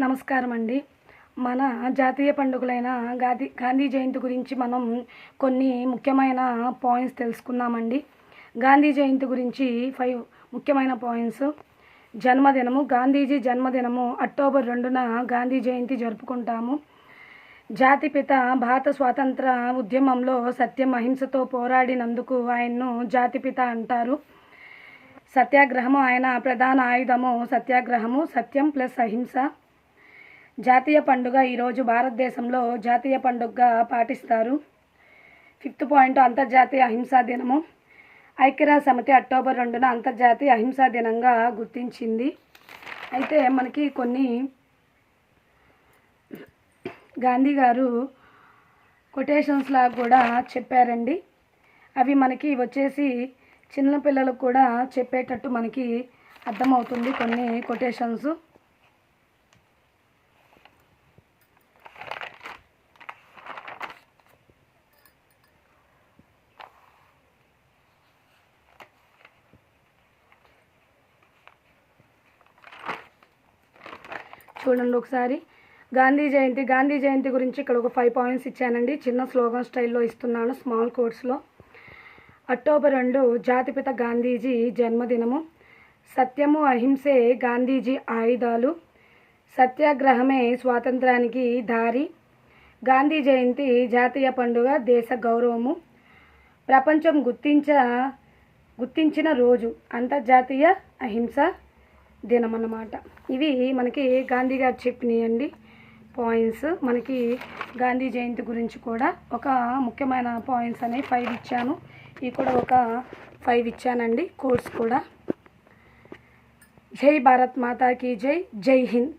నమస్కారం అండి మన జాతీయ పండుగలైన గాంధీ గాంధీ జయంతి గురించి మనం కొన్ని ముఖ్యమైన పాయింట్స్ తెలుసుకుందామండి. గాంధీ జయంతి గురించి ఫైవ్ ముఖ్యమైన పాయింట్స్. జన్మదినము గాంధీజీ జన్మదినము అక్టోబర్ రెండున గాంధీ జయంతి జరుపుకుంటాము. జాతిపిత భారత స్వాతంత్ర ఉద్యమంలో సత్యం అహింసతో పోరాడినందుకు ఆయన్ను జాతిపిత అంటారు. సత్యాగ్రహము ఆయన ప్రధాన ఆయుధము సత్యాగ్రహము సత్యం ప్లస్ అహింస. జాతీయ పండుగ ఈరోజు భారతదేశంలో జాతీయ పండుగగా పాటిస్తారు. ఫిఫ్త్ పాయింట్ అంతర్జాతీయ అహింసా దినము. ఐక్యరాజ్య సమితి అక్టోబర్ రెండున అంతర్జాతీయ అహింసా దినంగా గుర్తించింది. అయితే మనకి కొన్ని గాంధీ గారు కొటేషన్స్ లాగా కూడా చెప్పారండి. అవి మనకి వచ్చేసి చిన్నపిల్లలకు కూడా చెప్పేటట్టు మనకి అర్థమవుతుంది కొన్ని కొటేషన్స్. చూడండి ఒకసారి. గాంధీ జయంతి గాంధీ జయంతి గురించి ఇక్కడ ఒక ఫైవ్ పాయింట్స్ ఇచ్చానండి. చిన్న స్లోగన్ స్టైల్లో ఇస్తున్నాను స్మాల్ కోర్స్లో అక్టోబర్ రెండు జాతిపిత గాంధీజీ జన్మదినము. సత్యము అహింసే గాంధీజీ ఆయుధాలు. సత్యాగ్రహమే స్వాతంత్రానికి దారి. గాంధీ జయంతి జాతీయ పండుగ దేశ గౌరవము. ప్రపంచం గుర్తించ గుర్తించిన రోజు అంతర్జాతీయ అహింస. దినం అన్నమాట ఇవి మనకి గాంధీ గారు చెప్పినాయండి పాయింట్స్. మనకి గాంధీ జయంతి గురించి కూడా ఒక ముఖ్యమైన పాయింట్స్ అనేవి ఫైవ్ ఇచ్చాను. ఇవి కూడా ఒక ఫైవ్ ఇచ్చానండి. కోర్స్ కూడా. జై భారత్ మాతాకి జై. జై హింద్.